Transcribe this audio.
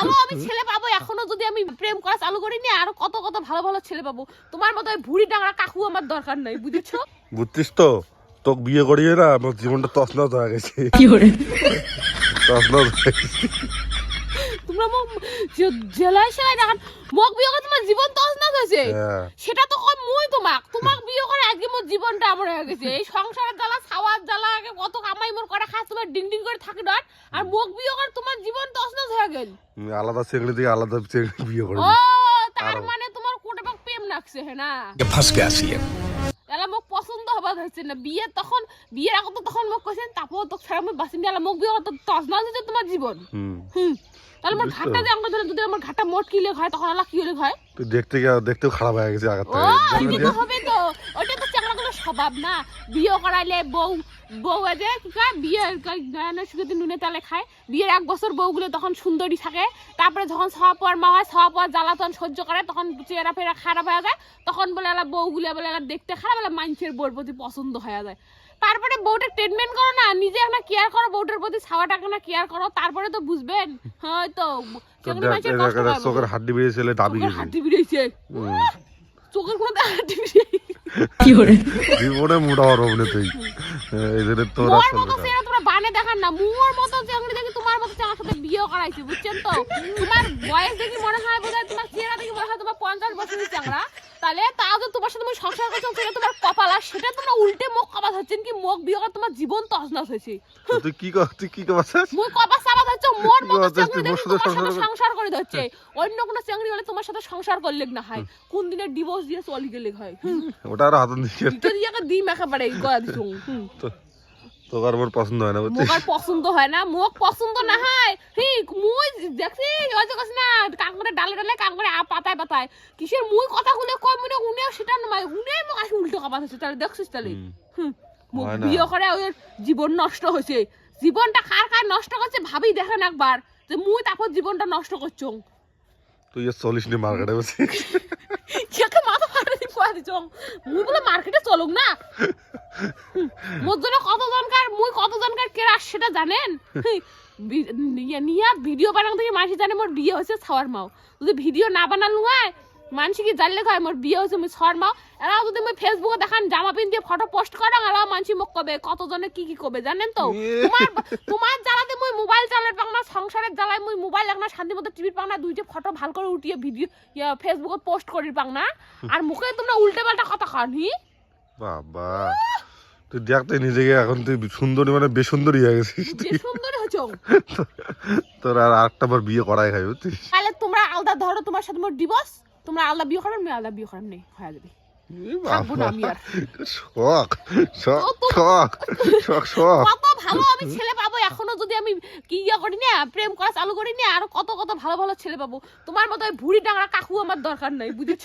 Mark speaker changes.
Speaker 1: ভালো আমি ছেলে পাবো এখনও যদি আমি প্রেম করা চালু করিনি আরও কত কত ভালো ভালো ছেলে পাবো। তোমার মতো ওই ভুড়ি ডাঙরা কাকু আমার দরকার নাই বুঝেছ?
Speaker 2: বুঝছিস তো তোকে বিয়ে করিয়ে না আমার জীবনটা তছনছ হয়ে গেছে। তছনছ হয়ে গেছে।
Speaker 1: মোক দেখান মোক বিয়ে
Speaker 2: হ্যাঁ।
Speaker 1: সেটা কম তোমাক তোমাক বিয়ে আগে আমার হয়ে গেছে। এই সংসারের জ্বালা জ্বালা কত কামাই মোর খাস তোমার ডিং ডিং করে ডট আর মোক বিয়ে তোমার জীবন হয়ে গেল।
Speaker 2: আলাদা দিয়ে আলাদা বিয়ে করে
Speaker 1: তার মানে তোমার কোটে পাক প্রেম লাগছে হ্যাঁ না?
Speaker 3: ফাঁসকে আসিয়ে
Speaker 1: এলা মোক পছন্দ হবা ধরছে না। বিয়ে তখন বিয়ের আগত তখন মোক কইছেন তারপর তো ছাড়া মই বাসিন দিলা মোক বিয়ে তো তজ তোমার জীবন।
Speaker 2: হুম।
Speaker 1: তাহলে আমার ঘাটটা যে ধরে আমার ঘাটটা মোট কিলে হয়? তখন আলা কি হলে হয়?
Speaker 2: তুই দেখতে গিয়ে দেখতেও খারাপ হয়ে গেছে আগার
Speaker 1: ও
Speaker 2: থেকে
Speaker 1: ওইটা তো হবে তো। ওইটা তো চাংড়াগুলো স্বভাব না। বিয়ে করাইলে বউ বউ বিয়ে নুনে তালে খায়। বিয়ের এক বছর বউগুলো তখন সুন্দরী থাকে। তারপরে যখন ছাওয়া পর মা হয় ছাওয়া পর জ্বালাতন সহ্য করে তখন চেহারা ফেরা খারাপ হয়ে যায়। তখন বলে বউগুলো বলে দেখতে খারাপ এলা মানুষের বউর প্রতি পছন্দ হয়ে যায়। তারপরে বউটা ট্রিটমেন্ট করো না নিজে একটা কেয়ার করো বউটার প্রতি ছাওয়াটাকে না কেয়ার করো তারপরে তো বুঝবেন? হয়তো
Speaker 2: দেখ,
Speaker 1: পাবে।
Speaker 2: চোখের হাড্ডি দাবি
Speaker 1: হাড্ডি বেরিয়েছে। চোখের কোনো হাড্ডি
Speaker 2: জীবনে মোটা হওয়ার অভিনয় তুই।
Speaker 1: তোমরা বানে দেখান না। মোর মতো চাকরি দেখি তোমার মতো চাকরির সাথে বিয়ে করাইছে বুঝছেন তো? তোমার বয়স দেখি মনে হয় বোধহয় তোমার চেহারা দেখি মনে হয় তোমার পঞ্চাশ বছরের চাকরা। তাহলে তাও তো তোমার সাথে সংসার করছ সেটা তোমার কপাল আর সেটা তোমরা উল্টে মুখ হচ্ছেন কি মুখ বিয়ে করে তোমার জীবন তছনছ হয়েছে।
Speaker 2: তুই কি কর তুই কি করছিস
Speaker 1: হচ্ছে মোর মতো চাকরি
Speaker 2: তুই মোর সংসার
Speaker 1: করে। ধরছে অন্য কোনো চাকরি হলে তোমার সাথে সংসার করলে না হয়। কোন দিনে ডিভোর্স দিয়ে চলে গেলে হয়
Speaker 2: ওটা আর হাতন দিকে।
Speaker 1: এটা দিয়ে একটা দিম একেবারে গয়া দিছো হুম।
Speaker 2: তোকে আর মোর পছন্দ হয় না বুঝছিস?
Speaker 1: মোক আর পছন্দ হয় না মোক পছন্দ না হয়। হি মুই দেখছি ওই যে না কাম আ পাতায় পাতায়। কিসের মুই কথা শুনে কই মনে উনে সেটা নয় উনে মোক আসি উল্টো তাহলে দেখছিস তাহলে। মোক বিয়ে করে ওই জীবন নষ্ট হয়েছে জীবনটা কার কার নষ্ট করছে ভাবি দেখেন একবার যে মুই তারপর জীবনটা নষ্ট করছ
Speaker 2: তুই চল্লিশ নিয়ে মার্কেটে বসে
Speaker 1: দিছ মুই বলে মার্কেটে চলুক না। মোর জন্য কত জনকার মুই কত জনকার কেরা সেটা জানেন? নিয়া- ভিডিও বানানো থেকে মানুষ জানে মোর বিয়ে হয়েছে ছাওয়ার মাও। যদি ভিডিও না বানালু হয় মানুষ কি জানলে কয় মোর বিয়ে হয়েছে মুই ছাওয়ার মাও? এরা যদি মুই ফেসবুকে দেখান জামা পিন দিয়ে ফটো পোস্ট করা এরা মানুষ মোক কবে কতজনে কি কি কবে জানেন তো? তোমার তোমার মুই মোবাইল চালাতে পাং না সংসারের জ্বালায় মুই মোবাইল এক না শান্তি মতো টিভি পাং না দুইটা ফটো ভালো করে উঠিয়ে ভিডিও ফেসবুকে পোস্ট করি পাং না আর মুখে তোমরা উল্টে পাল্টা কথা খান
Speaker 2: বাবা তুই দেখ তুই নিজেকে এখন তুই সুন্দরী মানে বেসুন্দরী হয়ে গেছিস
Speaker 1: সুন্দর হচ্ছো
Speaker 2: তোর আর আরেকটা বার বিয়ে করাই বুঝছিস
Speaker 1: তাহলে তোমরা আলাদা ধরো তোমার সাথে মোর ডিভোর্স তোমরা আলাদা বিয়ে করবে আমি আলাদা বিয়ে করব নেই হয়ে যাবে
Speaker 2: শখ শখ শখ শখ শখ।
Speaker 1: কত ভালো আমি ছেলে পাবো। এখনও যদি আমি কি ইয়া করি না প্রেম করা চালু করি না আর কত কত ভালো ভালো ছেলে পাবো। তোমার মতো ওই ভুড়ি ডাঙরা কাকু আমার দরকার নাই বুঝেছ?